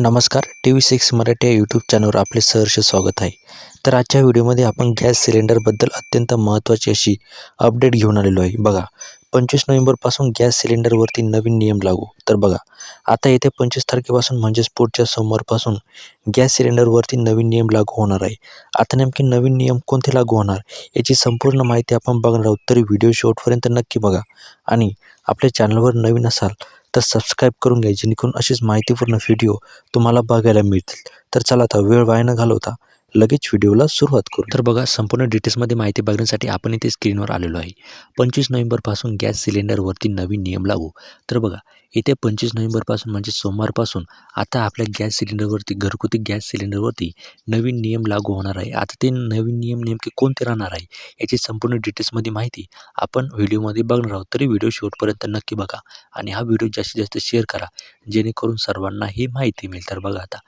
नमस्कार T V six Marathi या YouTube चॅनलवर आपले सहर्ष स्वागत आहे. तर आजच्या व्हिडिओमध्ये आपण गॅस सिलेंडरबद्दल अत्यंत महत्त्वाची अशी अपडेट घेऊन आलेलो आहे. बघा पंचवीस नोव्हेंबरपासून गॅस सिलेंडरवरती नवीन नियम लागू. तर बघा आता येत्या पंचवीस तारखेपासून म्हणजेच पुढच्या सोमवारपासून गॅस सिलेंडरवरती नवीन नियम लागू होणार आहे. आता नेमके नवीन नियम कोणते लागू होणार याची संपूर्ण माहिती आपण बघणार आहोत. तरी व्हिडिओ शेवटपर्यंत नक्की बघा. आणि आपल्या चॅनलवर नवीन असाल तर सबस्क्राईब करून घ्या जेणेकरून अशीच माहितीपूर्ण व्हिडिओ तुम्हाला बघायला मिळतील. तर चला आता वेळ वाया न घालवता लगेच व्हिडिओला सुरुवात करू तर बघा संपूर्ण डिटेल्समध्ये माहिती बघण्यासाठी आपण इथे स्क्रीनवर आलेलो आहे. पंचवीस नोव्हेंबरपासून गॅस सिलेंडरवरती नवीन नियम लागू. तर बघा येत्या पंचवीस नोव्हेंबरपासून म्हणजे सोमवारपासून आता आपल्या गॅस सिलेंडरवरती घरगुती गॅस सिलेंडरवरती नवीन नियम लागू होणार आहे. आता ते नवीन नियम नेमके कोणते राहणार आहे याची संपूर्ण डिटेल्समध्ये माहिती आपण व्हिडिओमध्ये बघणार आहोत. तरी व्हिडिओ शेवटपर्यंत नक्की बघा आणि हा व्हिडिओ जास्तीत जास्त शेअर करा जेणेकरून सर्वांना ही माहिती मिळेल. तर बघा आता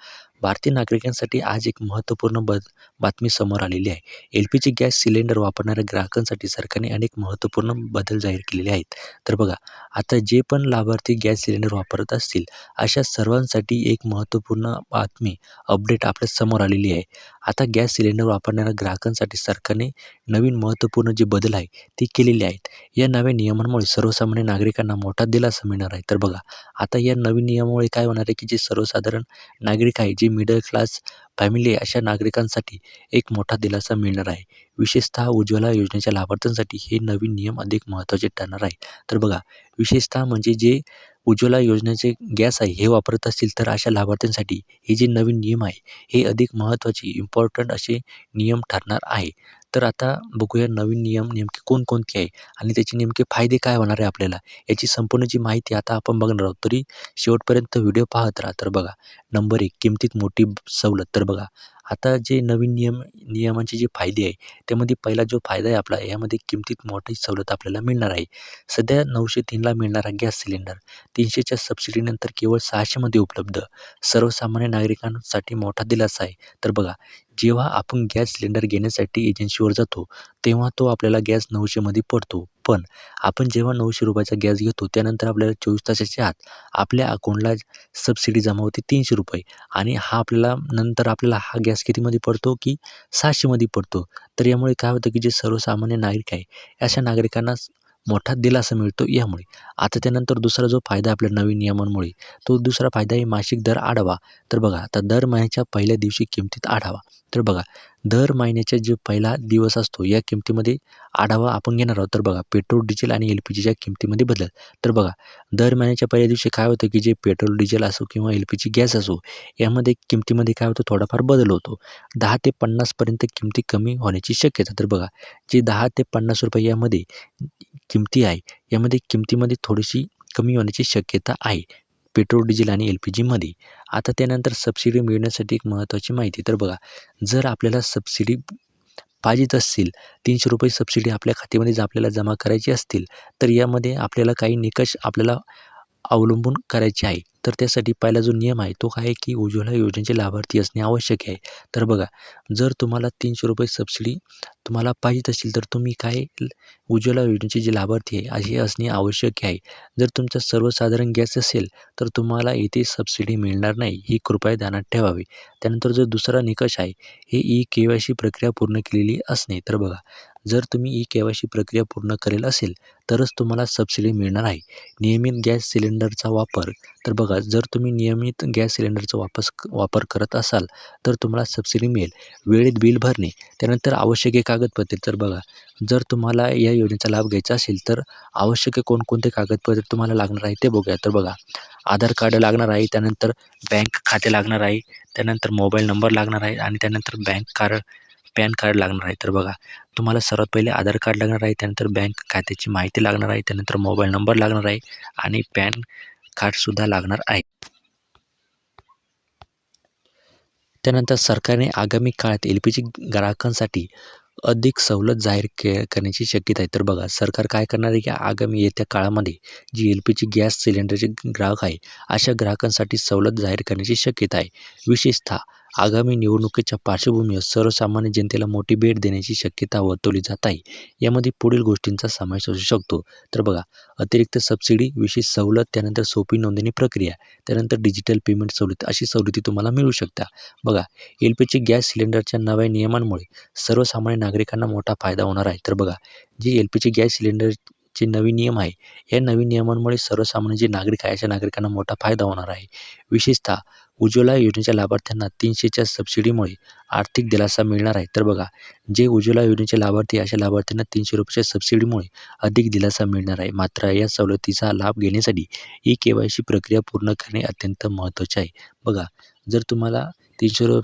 भारतीय नागरिकांसाठी आज एक महत्त्वपूर्ण ब बातमी समोर आलेली आहे. L P G gas cylinder वापरणाऱ्या ग्राहकांसाठी सरकारने अनेक महत्त्वपूर्ण बदल जाहीर केलेले आहेत. तर बघा आता जे पण लाभार्थी गॅस सिलेंडर वापरत असतील. अशा सर्वांसाठी एक महत्त्वपूर्ण बातमी अपडेट आपल्यासमोर आलेली आहे. आता गॅस सिलेंडर वापरणाऱ्या ग्राहकांसाठी सरकारने नवीन महत्त्वपूर्ण जे बदल आहे ते केलेले आहेत. या नव्या नियमांमुळे सर्वसामान्य नागरिकांना मोठा दिलासा मिळणार आहे. तर बघा आता या नवीन नियमामुळे काय होणार आहे की जे सर्वसाधारण नागरिक आहे जे मिडल क्लास फॅमिली आहे अशा नागरिकांसाठी एक मोठा दिलासा मिळणार आहे. विशेषतः उज्ज्वला योजनेच्या लाभार्थ्यांसाठी हे नवीन नियम अधिक महत्त्वाचे ठरणार आहे तर बघा विशेषतः म्हणजे जे उज्ज्वला योजनेचे गॅस आहे हे वापरत असतील तर अशा लाभार्थ्यांसाठी हे जे नवीन नियम आहे हे अधिक महत्त्वाचे इम्पॉर्टंट असे नियम ठरणार आहे. तर आता बघूया नवीन नियम नेमके कोणकोणते आहे आणि त्याचे नेमके फायदे काय होणार आहे आपल्याला याची संपूर्ण जी माहिती आता आपण बघणार आहोत. तरी शेवटपर्यंत व्हिडिओ पाहत राहा तर बघा. नंबर एक किमतीत मोठी सवलत तर बघा. आता जे नवीन नियम नियमांचे जे फायदे आहे त्यामध्ये पहिला जो फायदा आहे आपला यामध्ये किमतीत मोठी सवलत आपल्याला मिळणार आहे. सध्या नऊशे तीनला मिळणारा गॅस सिलेंडर तीनशेच्या सबसिडीनंतर केवळ सहाशेमध्ये उपलब्ध. सर्वसामान्य नागरिकांसाठी मोठा दिलासा आहे. तर बघा जेव्हा आपण गॅस सिलेंडर घेण्यासाठी एजन्सीवर जातो तेव्हा तो आपल्याला गॅस नऊशेमध्ये पडतो. पण आपण जेव्हा नऊशे रुपयाचा गॅस घेतो त्यानंतर आपल्याला चोवीस तासाच्या आत आपल्या अकाउंटला सबसिडी जमा होते तीनशे रुपये आणि हा आपल्याला नंतर आपल्याला हा गॅस कितीमध्ये पडतो की सहाशेमध्ये पडतो. तर यामुळे काय होतं की जे सर्वसामान्य नागरिक आहे अशा नागरिकांना मोठा दिलासा मिळतो यामुळे. आता त्यानंतर दुसरा जो फायदा आपल्या नवीन नियमांमुळे तो दुसरा फायदा आहे मासिक दर आढावा. तर बघा आता दर महिन्याच्या पहिल्या दिवशी किमतीत आढावा. तर बघा दर महिन्याचा जो पहिला दिवस असतो या किमतीमध्ये आढावा आपण घेणार आहोत. तर बघा पेट्रोल डिझेल आणि एल पी जीच्या किमतीमध्ये बदल. तर बघा दर महिन्याच्या पहिल्या दिवशी काय होतं की जे पेट्रोल डिझेल असो किंवा एल पी जी गॅस असो यामध्ये किमतीमध्ये काय होतं थोडाफार बदल होतो. दहा ते पन्नासपर्यंत किमती कमी होण्याची शक्यता. तर बघा जे दहा ते पन्नास रुपये यामध्ये किमती आहे. यामध्ये किमतीमध्ये थोडीशी कमी होण्याची शक्यता आहे. पेट्रोल डिझेल आणि एल पी जीमध्ये आता त्यानंतर सबसिडी मिळण्यासाठी एक महत्त्वाची माहिती. तर बघा जर आपल्याला सबसिडी पाहिजेत असतील तीनशे रुपये सबसिडी आपल्या खात्यामध्ये जर आपल्याला जमा करायची असतील तर यामध्ये आपल्याला काही निकष आपल्याला अवलंबून करायचे आहे. तर त्यासाठी पहिला जो नियम आहे तो काय आहे की उज्ज्वला योजनेचे लाभार्थी असणे आवश्यक आहे. तर बघा जर तुम्हाला तीनशे रुपये सबसिडी तुम्हाला पाहिजे असेल तर तुम्ही काय उज्ज्वला योजनेचे जे लाभार्थी आहे हे असणे आवश्यक आहे. जर तुमचा सर्वसाधारण गॅस असेल तर तुम्हाला इथे सबसिडी मिळणार नाही ही कृपया ध्यानात ठेवावी. त्यानंतर जो दुसरा निकष आहे हे ई के वाय सी प्रक्रिया पूर्ण केलेली असणे. तर बघा जर तुम्ही ई के वाय सी प्रक्रिया पूर्ण करेल असेल तरच तुम्हाला सबसिडी मिळणार आहे. नियमित गॅस सिलेंडरचा वापर तर बघा जर तुम्ही नियमित गॅस सिलेंडरचा वापस वापर करत असाल तर तुम्हाला सबसिडी मिळेल. वेळेत बिल भरणे त्यानंतर आवश्यक कागदपत्रे. तर बघा जर तुम्हाला या योजनेचा लाभ घ्यायचा असेल तर आवश्यक कोणकोणते कागदपत्रे तुम्हाला लागणार आहे ते बघूया. तर बघा आधार कार्ड लागणार आहे त्यानंतर बँक खाते लागणार आहे त्यानंतर मोबाईल नंबर लागणार आहे आणि त्यानंतर बँक कार्ड पॅन कार्ड लागणार आहे. तर बघा तुम्हाला सर्वात पहिले आधार कार्ड लागणार आहे त्यानंतर बँक खात्याची माहिती लागणार आहे त्यानंतर मोबाईल नंबर लागणार आहे आणि पॅन कार्डसुद्धा लागणार आहे. त्यानंतर सरकारने आगामी काळात एल पी जी ग्राहकांसाठी अधिक सवलत जाहीर के करण्याची शक्यता आहे. तर बघा सरकार काय करणार आहे की आगामी येत्या काळामध्ये G L P G gas सिलेंडरचे ग्राहक आहे अशा ग्राहकांसाठी सवलत जाहीर करण्याची शक्यता आहे. विशेषतः आगामी निवडणुकीच्या पार्श्वभूमीवर सर्वसामान्य जनतेला मोठी भेट देण्याची शक्यता वर्तवली जात आहे. यामध्ये पुढील गोष्टींचा समावेश असू शकतो. तर बघा अतिरिक्त सबसिडी विशेष सवलत त्यानंतर सोपी नोंदणी प्रक्रिया त्यानंतर डिजिटल पेमेंट सवलत अशी सवलती तुम्हाला मिळू शकता. बघा एल पी जी गॅस सिलेंडरच्या नव्या नियमांमुळे सर्वसामान्य नागरिकांना मोठा फायदा होणार आहे. तर बघा जी एल पी जी गॅस जे नवीन नियम आहे या नवीन नियमांमुळे सर्वसामान्य जे नागरिक आहे अशा नागरिकांना मोठा फायदा होणार आहे. विशेषतः उज्ज्वला योजनेच्या लाभार्थ्यांना तीनशेच्या सबसिडीमुळे आर्थिक दिलासा मिळणार आहे. तर बघा जे उज्ज्वला योजनेचे लाभार्थी अशा लाभार्थ्यांना तीनशे रुपयाच्या सबसिडीमुळे अधिक दिलासा मिळणार आहे. मात्र या सवलतीचा लाभ घेण्यासाठी ई के वाय सी प्रक्रिया पूर्ण करणे अत्यंत महत्त्वाचे आहे. बघा जर तुम्हाला तीनशे रु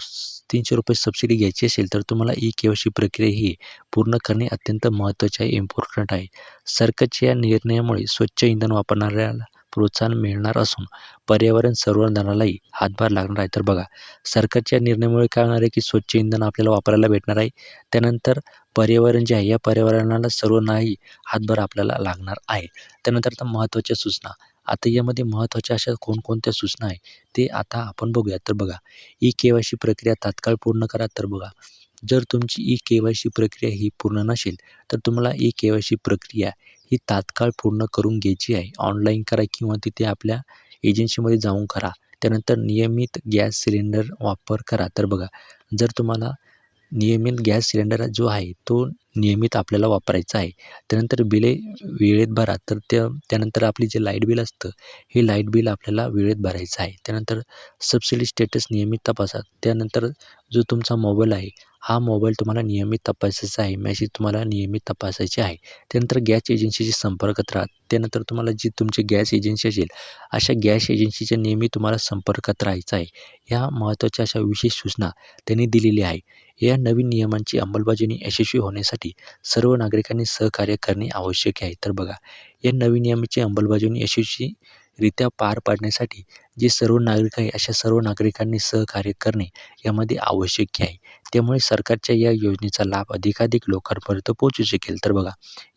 तीनशे रुपये सबसिडी घ्यायची असेल तर तुम्हाला ई के सी प्रक्रिया ही पूर्ण करणे अत्यंत महत्त्वाचे आहे इम्पॉर्टंट आहे. सरकारच्या या निर्णयामुळे स्वच्छ इंधन वापरणाऱ्याला प्रोत्साहन मिळणार असून पर्यावरण संवर्धनालाही हातभार लागणार आहे. तर बघा सरकारच्या निर्णयामुळे काय होणार आहे की स्वच्छ इंधन आपल्याला वापरायला भेटणार आहे. त्यानंतर पर्यावरण जे आहे या पर्यावरणाला सर्व नाही हातभार आपल्याला लागणार आहे. त्यानंतर आता महत्त्वाच्या सूचना. आता यामध्ये महत्त्वाच्या अशा कोणकोणत्या सूचना आहे ते आता आपण बघूया तर बघा ई के वाय सी प्रक्रिया तात्काळ पूर्ण करा तर बघा जर तुमची ई के वाय सी प्रक्रिया ही पूर्ण नसेल तर तुम्हाला ई के वाय सी प्रक्रिया ही तात्काळ पूर्ण करून घ्यायची आहे. ऑनलाईन करा किंवा तिथे आपल्या एजन्सीमध्ये जाऊन करा. त्यानंतर नियमित गॅस सिलेंडर वापर करा. तर बघा जर तुम्हाला नियमित गॅस सिलेंडर जो आहे तो नियमित आपल्याला वापरायचा आहे. त्यानंतर बिले वेळेत भरा. तर त्या त्यानंतर आपली जे लाइट बिल असतं हे लाइट बिल आपल्याला वेळेत भरायचं आहे. त्यानंतर सबसिडी स्टेटस नियमित तपासा. त्यानंतर जो तुमचा मोबाईल आहे हा मोबाईल तुम्हाला नियमित तपासायचा आहे मॅसेज तुम्हाला नियमित तपासायची आहे. त्यानंतर गॅस एजन्सीशी संपर्कात राहा. त्यानंतर तुम्हाला जी तुमची गॅस एजन्सी असेल अशा गॅस एजन्सीच्या नेहमी तुम्हाला संपर्कात राहायचा आहे. ह्या महत्त्वाच्या अशा विशेष सूचना त्यांनी दिलेली आहे. या नवीन नियमांची अंमलबजावणी यशस्वी होण्यासाठी सर्व नागरिकांनी सहकार्य करणे आवश्यक आहे. तर बघा या नवीन नियमाची अंमलबजावणी यशस्वीरित्या पार पाडण्यासाठी जे सर्व नागरिक आहे अशा सर्व नागरिकांनी सहकार्य करणे यामध्ये आवश्यक आहे. त्यामुळे सरकारच्या या योजनेचा लाभ अधिकाधिक लोकांपर्यंत पोहोचू शकेल. तर बघा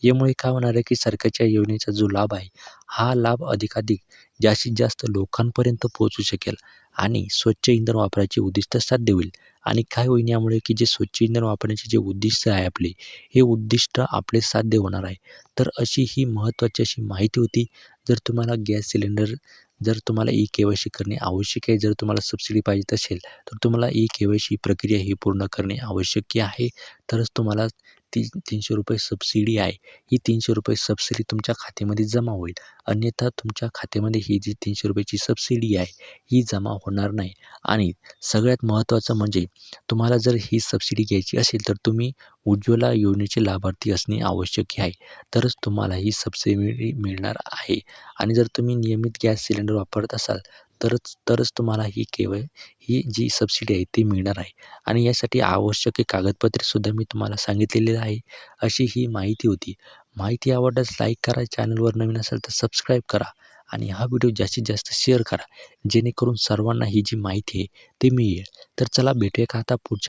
यामुळे काय होणार आहे की सरकारच्या योजनेचा जो लाभ आहे हा लाभ अधिकाधिक जास्तीत जास्त लोकांपर्यंत पोहोचू शकेल आणि स्वच्छ इंधन वापरायचे उद्दिष्ट साध्य होईल. आणि काय होईल यामुळे की जे स्वच्छ इंधन वापरण्याचे जे उद्दिष्ट आहे आपले हे उद्दिष्ट आपले साध्य होणार आहे. तर अशी ही महत्त्वाची अशी माहिती होती. जर तुम्हाला गॅस सिलेंडर जर तुम्हाला ई के वाय सी करणे आवश्यक आहे जर तुम्हाला सबसिडी पाहिजे असेल तर तुम्हाला ई के वाय सी प्रक्रिया ही पूर्ण करणे आवश्यक आहे. तरच तुम्हाला ती तीनशे रुपये सबसिडी आहे ही तीनशे रुपये सबसिडी तुमच्या खात्यामध्ये जमा होईल. अन्यथा तुमच्या खात्यामध्ये ही जी तीनशे रुपयाची सबसिडी आहे ही जमा होणार नाही. आणि सगळ्यात महत्त्वाचं म्हणजे तुम्हाला जर ही सबसिडी घ्यायची असेल तर तुम्ही उज्ज्वला योजनेचे लाभार्थी असणे आवश्यक आहे. तरच तुम्हाला ही सबसिडी मिळणार आहे. आणि जर तुम्ही नियमित गॅस सिलेंडर वापरत असाल तरच तरच तुम्हाला ही केवळ ही जी सबसिडी आहे ती मिळणार आहे. आणि यासाठी आवश्यक कागदपत्रेसुद्धा मी तुम्हाला सांगितलेले आहे. अशी ही माहिती होती. माहिती आवडल्यास लाईक करा चॅनलवर नवीन असेल तर सबस्क्राईब करा आणि हा व्हिडिओ जास्तीत जास्त शेअर करा. जेणेकरून सर्वांना ही जी माहिती आहे ती मिळेल. तर चला भेटूया का आता पुढच्या